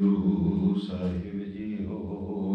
Guru Sahib JIO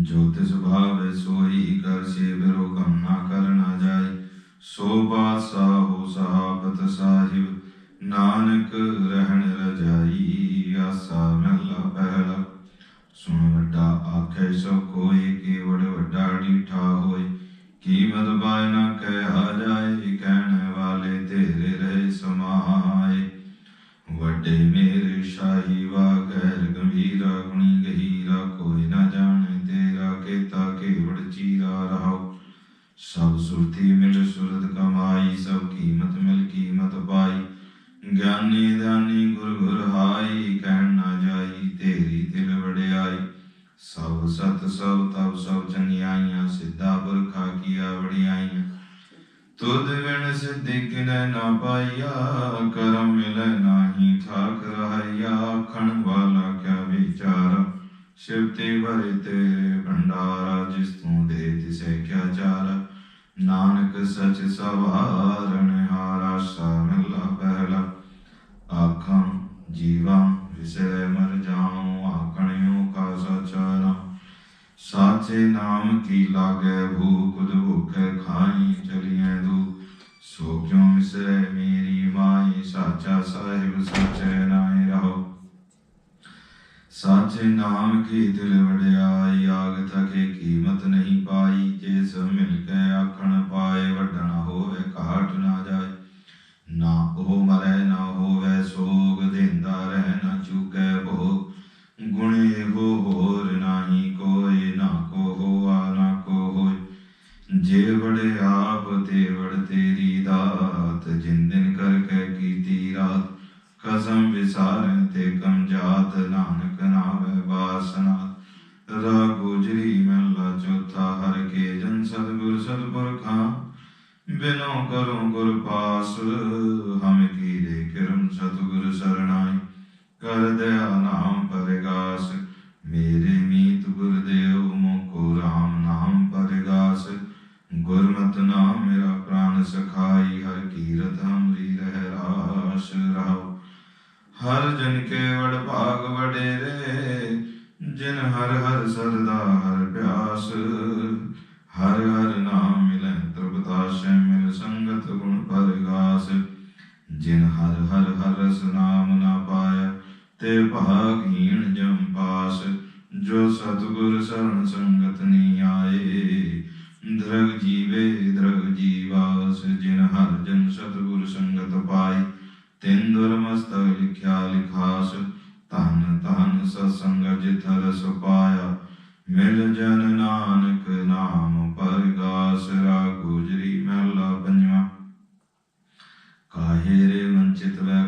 ਜੋਤ ਸੁਭਾਵ ਸੋਈ ਕਰ ਸੇਵਰੋ ਕਮ ਨਾ ਕਰਨਾ ਜਾਏ, ਸੋ ਬਾਦਸ਼ਾਹ ਹੋ ਸਾਬਤ ਸਾਹਿਬ, ਨਾਨਕ ਰਹਿਣ ਰਜਾਈ, ਆਸਾ ਮਹਿਲਾ ਪਹਿਲਾ। ਸੁਣ ਵੱਡਾ ਆਖੇ ਸੋ ਕੋਈ ਕੇਵੜ ਵੱਡਾ ਢੀਠਾ ਹੋਏ, ਕੀਮਤ ਬਾਇ ਨਾ ਕਹਿਆ ਜਾਏ, ਕਹਿਣ ਵਾਲੇ ਤੇਰੇ ਰਹਿ ਸਮਾਏ। ਵੱਡੇ ਮੇਰੇ ਸ਼ਾਹੀ ਵਾ ਗੈਰ ਗੰਭੀਰਾ ਗੁਣੀ Salus ut ਨਾਮ ਕੀ ਲਾਗੈ ਭੂਖ ਜਿਨ ਹਰ ਹਰ ਸਦਾ ਹਰ ਪਿਆਸ ਹਰ ਹੇਰੇ ਮਨ ਚਿਤ ਵੈ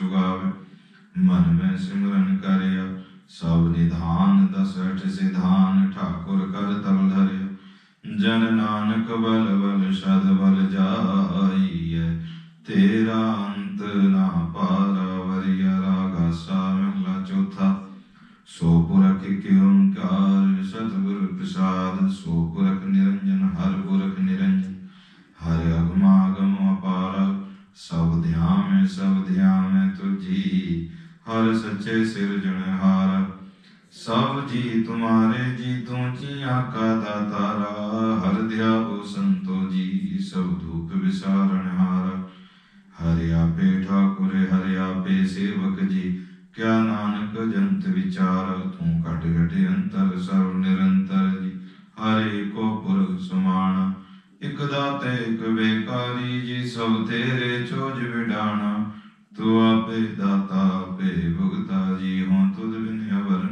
ਖਲਾਵੇ ਕਵਣ ਮਨ ਮੈਂ ਸਿਮਰਨ ਕਰਿਆ, ਸਭ ਨਿਧਾਨ ਦਸਠ ਸਿਧਾਨ, ਠਾਕੁਰ ਕਰ ਤਲ ਧਰਿਆ। ਜਨ ਨਾਨਕ ਬਲ ਬਲ ਸ਼ਦ ਬਲ ਜਾਈਐ, ਤੇਰਾ ਸਭ ਜੀ ਤੁਮਾਰੇ ਜੀ ਤੂੰ ਜੀਆਂ ਕਾ ਦਾਤਾਰਾ, ਹਰ ਧਿਆਵੋ ਸੰਤੋ ਜੀ, ਸਭ ਦੁਖ ਵਿਸਾਰਣ ਹਾਰ। ਹਰਿ ਆਪੇ ਠਾਕੁਰ, ਹਰਿ ਆਪੇ ਸੇਵਕ ਜੀ, ਕਿਆ ਨਾਨਕ ਜੰਤ ਵਿਚਾਰ, ਤੂੰ ਘਟ ਘਟ ਅੰਤਰ, ਸਰਵ ਨਿਰੰਤਰ ਜੀ। ਹਰਿ ਕੋ ਪੁਰਖ ਸਮਾਨ ਇਕ ਦਾਤੇ, ਇਕ ਬੇਕਾਰੀ ਜੀ, ਸਭ ਤੇਰੇ ਚੋਜ ਵਿਡਾਣਾ। ਤੂੰ ਆਪੇ ਦਾਤਾ, ਆਪੇ ਭੁਗਤਾ ਜੀ, ਹੋਂ ਤੁਧ ਬਿਨ ਅਵਰ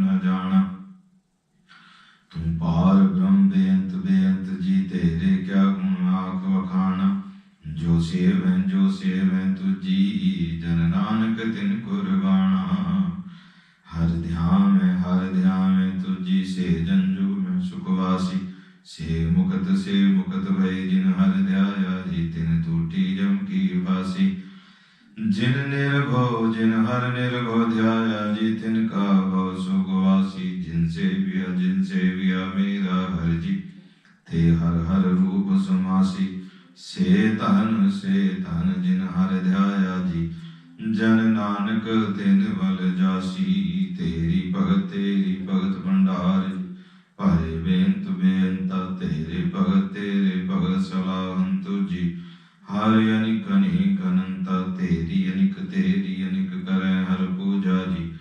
ਸੇਵੈ ਤੁਜੀ ਜਨ ਨਾਨਕ ਤਿਨ ਕੁਰਬਾਨਾ। ਹਰ ਧਿਆਨ ਮੈਂ ਹਰ ਧਿਆਨ ਮੈਂ ਤੁਜੀ ਸੇ ਜੰਜੂ ਮੈਂ ਸੁਖਵਾਸੀ ਸੇ ਮੁਕਤ ਸੇ ਮੁਕਤ ਭਏ ਜਿਨ ਹਰ ਧਿਆਇਆ ਜੀ ਤਿਨ ਟੂਟੀ ਜਮ ਕੀ ਵਾਸੀ। ਜਿਨ ਨਿਰਭਉ, ਜਿਨ ਹਰ ਨਿਰਭਉ ਧਿਆਇਆ ਜੀ ਤਿਨ ਕਾ ਭਉ ਸੁਖਵਾਸੀ ਜਿਨ ਸੇਵਿਆ ਜਿਨ ਸੇਵਿਆ ਮੇਰਾ ਹਰ ਜੀ, ਤੇ ਹਰ ਹਰ ਰੂਪ ਸਮਾਸੀ। ਸੇ ਧਨ ਸੇ ਧਨ ਜਿਨ ਹਰ ਧਿਆਇਆ ਜੀ। ਜਨ ਨਾਨਕ ਤਿਨ ਬਲ ਜਾਸੀ, ਤੇਰੀ ਭਗਤ ਤੇਰੀ ਭਗਤ ਭੰਡਾਰ ਭਾਰੇ ਬੇਅੰਤ ਬੇਅੰਤਾ ਤੇਰੇ ਭਗਤ ਤੇਰੇ ਭਗਤ ਸਲਾਹੰ ਤੁਜੀ ਹਰ ਅਨਿਕ, ਅਨੇਕ ਅਨੰਤਾ, ਤੇਰੀ ਅਨਿਕ ਤੇਰੀ ਅਨਿਕ ਕਰੈ ਹਰ ਪੂਜਾ ਜੀ।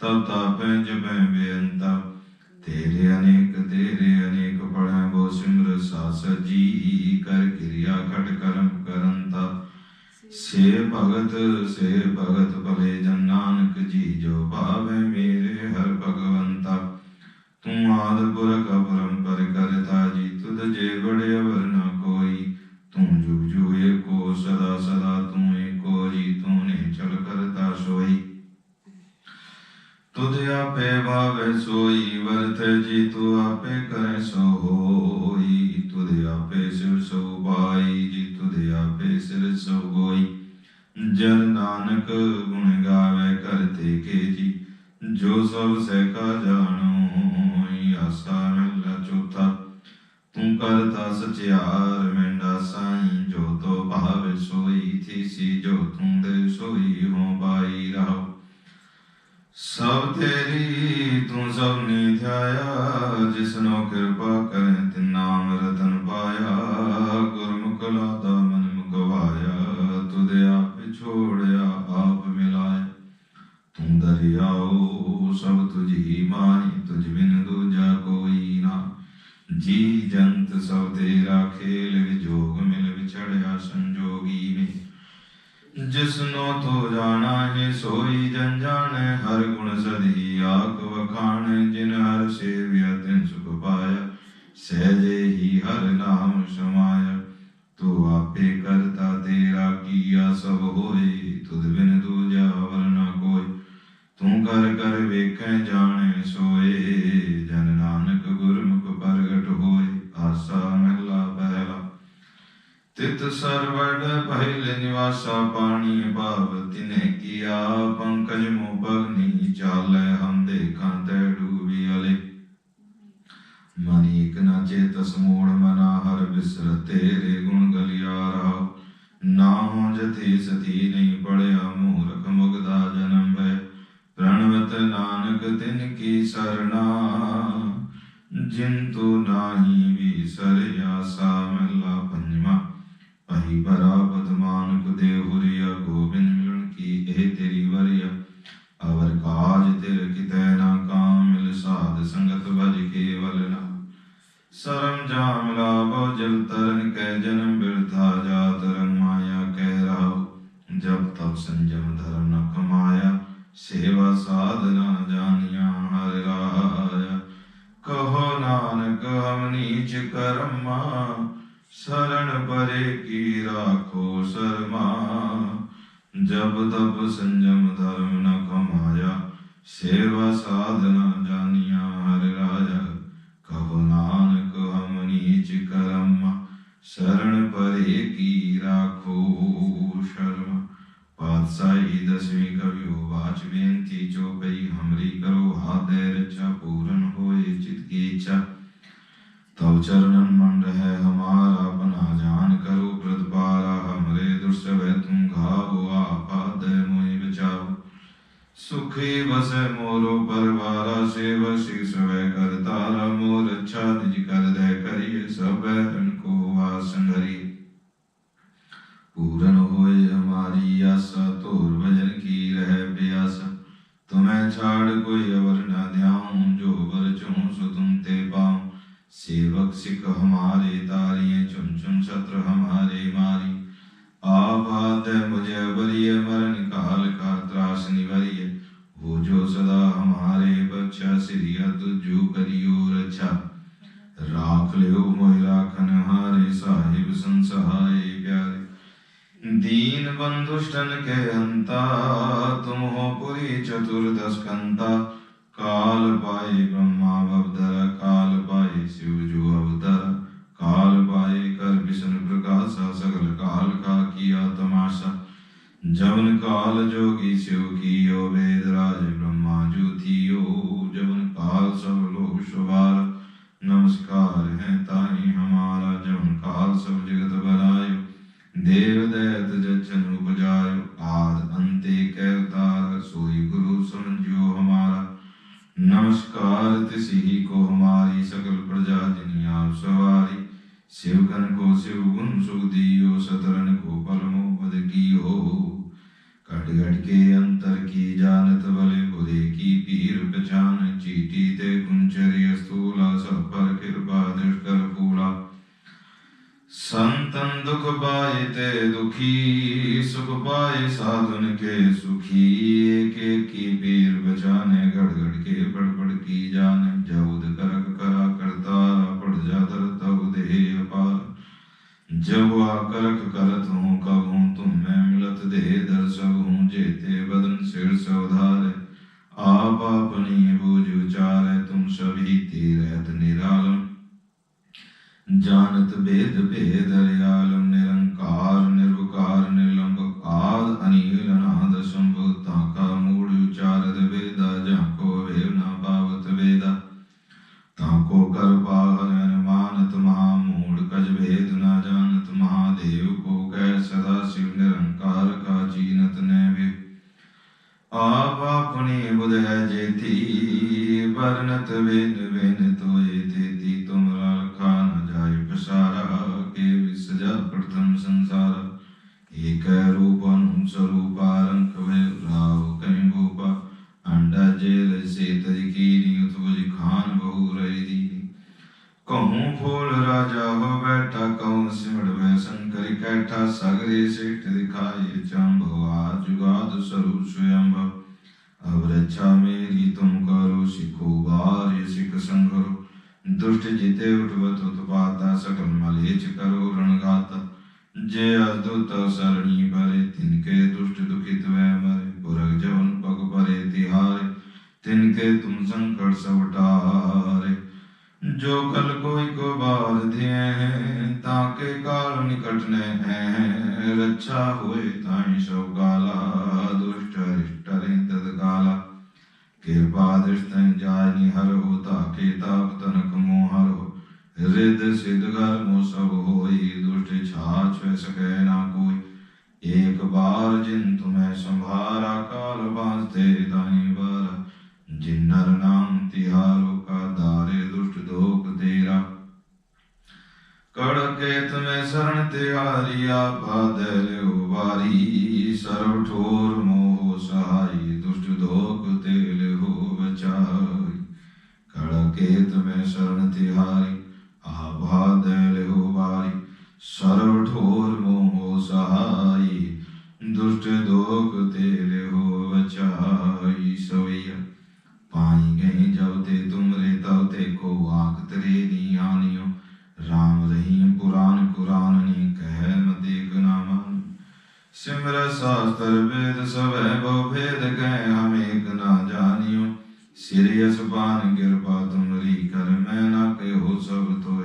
ਤਬ ਤਾਪੈ ਜਪੈ ਬੇਅੰਤਾ। ਤੇਰੇ ਅਨੇਕ ਤੇਰੇ ਅਨੇਕ ਪੜੈ ਬੋ ਸਿਮਰ ਸਾਸ ਜੀ। ਕਰ ਖਟ ਕਰਮ ਕਰੰਤਾ ਸੇ ਭਗਤ ਸੇ ਭਗਤ ਭਲੇ ਜਨ ਨਾਨਕ ਜੀ ਜੋ ਭਾਵੇ ਮੇਰੇ ਹਰ ਭਗਵੰਤਾ। ਤੂੰ ਆਦ ਪੁਰਖ ਪਰੰਪਰ ਕਰਤਾ ਜੀ, ਤੁਧ ਜੇ ਬੜੇ ਅਵਰ ਨਾ ਕੋਈ। ਤੂੰ ਜੁਗ ਜੁਗ ਏਕੋ, ਸਦਾ ਸਦਾ ਤੂੰ ਏਕੋ ਜੀ ਤੂੰ ਨੇ ਚਲ ਕਰਤਾ ਸੋਈ। ਤੁਧ ਆਪੇ ਭਾਵੇ ਸੋਈ, ਵਰਤ ਜੀ ਤੂੰ ਆਪੇ ਕਰੈ ਸੋ ਹੋਈ ਤੁਧ ਆਪੇ ਸਿਰ ਸੋ ਪਾਈ ਸਿਰ ਸੋ ਗੋਈ। ਜਨ ਨਾਨਕ ਗੁਣ ਗਾਵੇ ਕਰਤੇ ਕੇ ਜੀ ਜੋ ਸਭ ਸਹਿ ਜਾਣੋ ਆਸਾ ਮਹਿਲਾ ਚੌਥਾ। ਤੂੰ ਕਰਤਾ ਸਚਿਆਰ ਮੈਂਡਾ ਸਾਈਂ ਜੋ ਤੋ ਭਾਵੇ ਸੋਈ। ਥੀਸੀ ਜੋ ਤੂੰ ਦੇ ਸੋਈ ਹੋ ਬਾਈ ਰਹਾ। ਸਭ ਤੇਰੀ ਤੂੰ ਸਭ ਨੇ ਧਿਆਇਆ ਜਿਸਨੋ ਕਿਰਪਾ ਕਰ ਕਰ ਕਰ ਵੇਖੈ ਜਾਣੈ ਸੋਏ। ਜਨ ਨਾਨਕ ਗੁਰਮੁਖ ਪ੍ਰਗਟ ਹੋਏ, ਆਸਾ ਮਹਿਲਾ ਪਹਿਲਾ। ਤਿਤ ਸਰਵੜ ਪਹਿਲੇ ਨਿਵਾਸਾ ਪਾਣੀ ਭਾਵ ਤਿਨੇ ਕੀਆ ਪੰਕਜ ਮੋਪਗਨੀ ਚਾਲੈ ਹਮ ਦੇਖਾਂ ਤੈ ਡੂਬੀ ਅਲੇ। ਮਨੀ ਇਕ ਨਾ ਚੇਤਸ ਮੋੜ ਮਨਾ, ਹਰ ਬਿਸਰ ਤੇਰੇ ਗੁਣ ਗਲਿਆਰਾ। ਨਾਮ ਜਤੀ ਸਤੀ ਨਹੀਂ ਪੜਿਆ ਮੂਰਖ ਜਿਨ ਸੇਵਾ ਸਾਧਨਾ ਜਾਨੀਆਂ ਹਰ ਰਾਇਆ ਕਹੋ ਨਾਨਕ ਹਮ ਨੀਚ ਕਰਮ ਸਰਣ ਪਰੇ ਕੀ ਰਾਖੋ ਸ਼ਰਮ। ਪਾਤਸ਼ਾਹੀ ਦਸਵੀਂ ਕਵਿਓ, ਬਾਚ ਬੇਨਤੀ ਜੋ ਪਈ, ਹਮਰੀ ਕਰੋ ਹਾਦੇ ਰਚਾ, ਪੂਰਨ ਹੋਏ ਚਿਤ ਕੀ ਇੱਛਾ ਤਵ ਚਰਨਨ ਮਨ ਰਹਿ ਹਮਾਰਾ ਬਨਾ ਜਾਨ ਕਰੋ ਪ੍ਰਤਪਾਰਾ, ਹਮਰੇ ਦੁਰਸਵੈ ਤੁਮ ਸੁਖੀ ਵਸੈ ਮੋਰੋ ਪਰਵਾਰਾ, ਸੇਵ ਸਿਖ ਸਵੈ ਕਰ ਤਾਰਾ ਮੋਰ ਅੱਛਾ ਨਿਜ ਕਰ ਦੇ ਕਰੀਏ ਸਭੈ ਰਨ ਕੋ ਵਾਸਨ ਹਰੀ ਪੂਰਨ ਹੋਏ ਹਮਾਰੀ ਆਸਾ ਧੋਰ ਚਤੁਰਦਸ਼ ਕੰਤਾ, ਕਾਲ ਬਾਈ ਬ੍ਰਹਮਾ ਬਵਦਰ ਕਾਲ ਬਾਈ ਸਿਵ ਜੋ ਅਵਦਰ ਕਾਲ ਬਾਈ ਕਰ ਵਿਸ਼ਨ ਪ੍ਰਕਾਸ਼ਾ, ਸਗਲ ਕਾਲ ਕਾ ਕੀਆ ਤਮਾਸ਼ਾ ਜਵਨ ਕਾਲ ਜੋਗੀ ਸਿਉ ਕੀਓ, ਵੇਦ ਰਾਜ ਬ੍ਰਹਮਾ ਜੋਤੀਓ, ਜਵਨ ਕਾਲ ਸਭ ਲੋਕ ਸੁਭਾ कियो कट घट के अंतर की जानत भले बुरे की पीर पहचान चीटी ते कुंचरिय स्थूला सब पर कृपा दुष्कर फूला संतन दुख पाए ते दुखी सुख पाए साधुन के सुखी एक एक की पीर बचाने गड़ गड़ के पड़ पड़ की जाने जऊद जब आ करक करत हूँ कब हूँ तुम मैं मिलत दे दर सब हूँ जेते बदन सिर सवधारे आप अपनी बूझ उचारे तुम सभी तीरथ निरालम जानत भेद भेद हरियालम ਸਰੂਪ ਸਵਯੰਭਵ ਅਵਰਛਾ ਮੇਰੀ ਤੁਮ ਕਰੋ ਸਿਖੋ ਵਾਰ ਸਿਖ ਸੰਗਰੋ ਦੁਸ਼ਟ ਜਿਤੇ ਉਠਵਤ ਉਤਪਾਤਾ ਸਕਲ ਮਲੇਚ ਕਰੋ ਰਣਗਾਤ ਜੇ ਅਦੁਤ ਸਰਣੀ ਪਰੇ ਤਿਨ ਕੇ ਦੁਸ਼ਟ ਦੁਖਿਤ ਵੈ ਮਰੇ ਪੁਰਗ ਜਵਨ ਪਗ ਪਰੇ ਤਿਹਾਰੇ ਤਿਨ ਕੇ ਤੁਮ ਸੰਕਟ ਸਵਟਾਰੇ ਜੋ ਕਲ ਕੋਈ ਕੋ ਬਾਰ ਧਿਏ ਤਾਂ ਕੇ ਕਾਲ ਨਿਕਟ ਨੇ ਹੈ ਰੱਛਾ ਹੋਏ ਤਾਈ ਸੋਗਾ छाछ सके ना कोई एक बार जिन तुम्हें संभारा काल बांस तेरे दानी बारा जिन नर नाम तिहारो का दारे दुष्ट धोख तेरा कड़के तुम्हें शरण तिहारी आपा दैले उबारी सर्व ठोर मोह सहाई दुष्ट धोख तेले हो बचाई कड़के तुम्हें शरण तिहारी आभा ਸਰਵ ਠੋਰ ਮੋਹ ਸਹਾਈ, ਦੁਸ਼ਟ ਦੋਖ ਤੇ ਲਿਓ ਬਚਾਈ ਸੋਈਆ ਪਾਈ ਗਏ ਜਬ ਤੇ ਤੁਮਰੇ, ਤਬ ਤੇ ਕੋ ਆਖ ਤਰੇ ਨੀ ਆनियो ਰਾਮ ਰਹੀਮ ਪੁਰਾਨ ਕੁਰਾਨ ਨੀ ਕਹਿ ਮਤੇ ਗੁਨਾਮਾਨ ਸਿਮਰ ਸਾਸਤਰ ਵੇਦ ਸਭੈ ਬਹੁ ਭੇਦ ਕਹਿ ਹਮ ਏਕ ਨਾ ਜਾਣਿਓ। ਸਿਰਿ ਅਸਬਾਨ ਕਿਰਪਾ ਤੁਮਰੀ ਕਰ, ਮੈਂ ਨਾ ਕਹਿਓ ਸਭ ਤੋਹਿ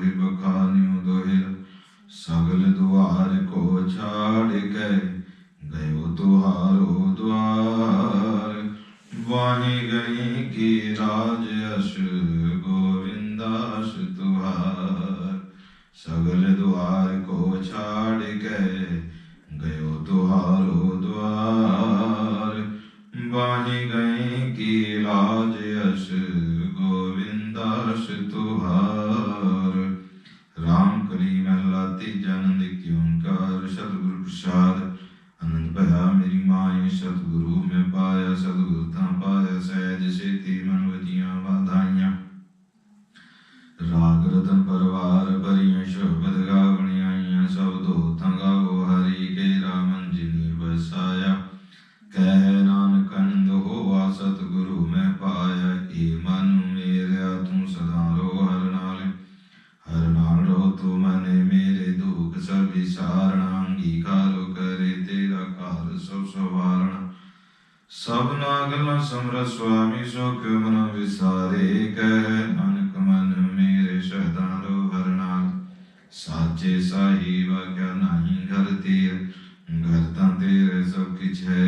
ਵਿਸਾਰੇ ਕਹਿ, ਨਾਨਕ ਮਨ ਮੇਰੇ ਸਦਾ ਰੋ ਹਰ ਸਾਚੇ ਸਾਹਿਬ ਕਿਆ ਨਹੀਂ ਘਰ ਤੇਰ, ਘਰ ਤਾਂ ਤੇਰੇ ਸਭ ਕਿਛ ਹੈ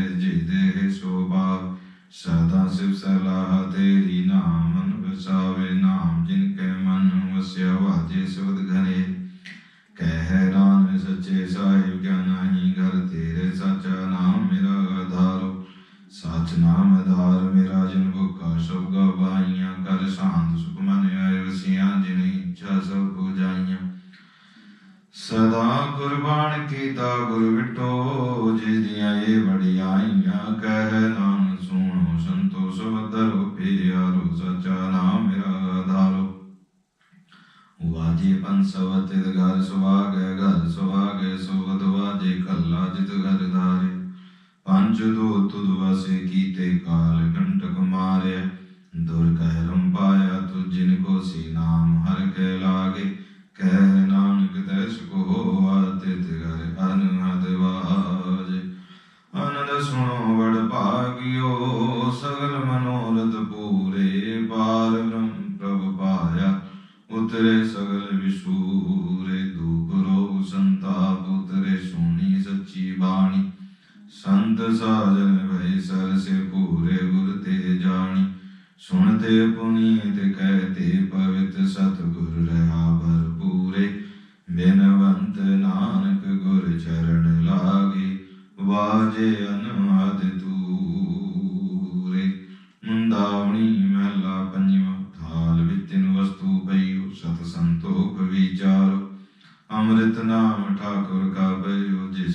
ਕੁਰਬਾਨ ਕੀਤਾ ਗੁਰ ਵਿਟੋ ਜਿਸ ਦੀਆਂ ਇਹ ਵਡਿਆਈਆਂ ਕਹਿ ਨਾਮ ਸੁਣੋ ਸੰਤੋ ਸਵਦਰੋ ਪਿਆਰੋ ਸਚਾ ਨਾਮ ਮੇਰਾ ਆਧਾਰੋ ਵਾਜੇ ਪੰਸਵਤ ਘਰ ਸੁਵਾਗੈ ਘਰ ਸੁਵਾਗੈ ਸੁਵਦ ਵਾਜੇ ਕੱਲਾ ਜਿਤ ਘਰ ਧਾਰੇ। ਪੰਜ ਦੋ ਤੁਧ ਵਸੇ ਕੀਤੇ ਕਾਲ ਕੰਟਕ ਮਾਰੇ ਦੁਰ ਕਹਿ ਰਮ ਪਾਇਆ ਤੁ ਜਿਨ ਕੋ ਸੀ ਨਾਮ ਹਰ ਕੇ ਲਾਗੇ। ਕਹਿ ਨਾਨਕ ਤੈਸ ਕੋ ਹੋਆ ਤਿਤ ਘਰ ਅਨਹਦ ਵਾਜ। ਆਨੰਦ ਸੁਣੋ ਵਡ ਭਾਗਿਓ ਸਗਲ ਵਿਸ਼ੂ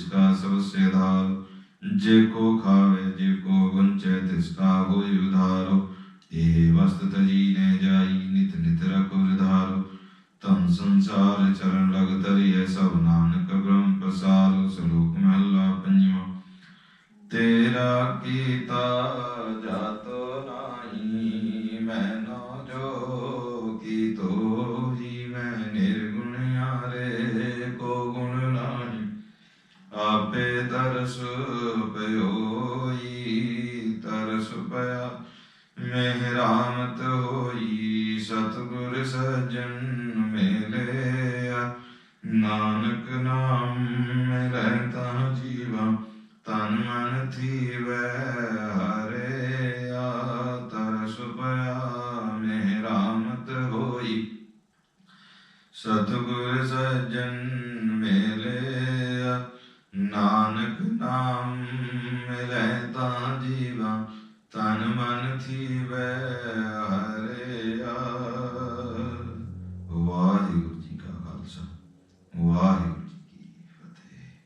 ਪਈਓ ਜਿਸ ਕਾ ਸਭ ਸੇਧਾਰ ਜੇ ਕੋ ਖਾਵੇ, ਜੇ ਕੋ ਵੰਚੈ ਤਿਸ ਕਾ ਹੋਇ ਉਧਾਰੋ। ਇਹ ਵਸਤ ਤਜੀ ਨੇ ਜਾਈ, ਨਿਤ ਨਿਤ ਰਖੁਰ ਧਾਰੋ ਤਨ ਸੰਸਾਰ ਚਰਨ ਲਗ ਤਰੀਐ ਸਭ ਨਾਨਕ ਬ੍ਰਹਮ ਪ੍ਰਸਾਰੋ ਸਤਿਗੁਰ ਸਜਣ ਮਿਲਿਆ, ਨਾਨਕ ਨਾਮ ਮਿਲੈ ਤਾਂ ਜੀਵਾ, ਤਨ ਮਨ ਥੀਵੈ ਹਰਿਆ, ਤਰਸ ਪਿਆ ਮਿਹਰਾਮਤ ਹੋਈ। ਸਤਿਗੁਰ ਸਜਣ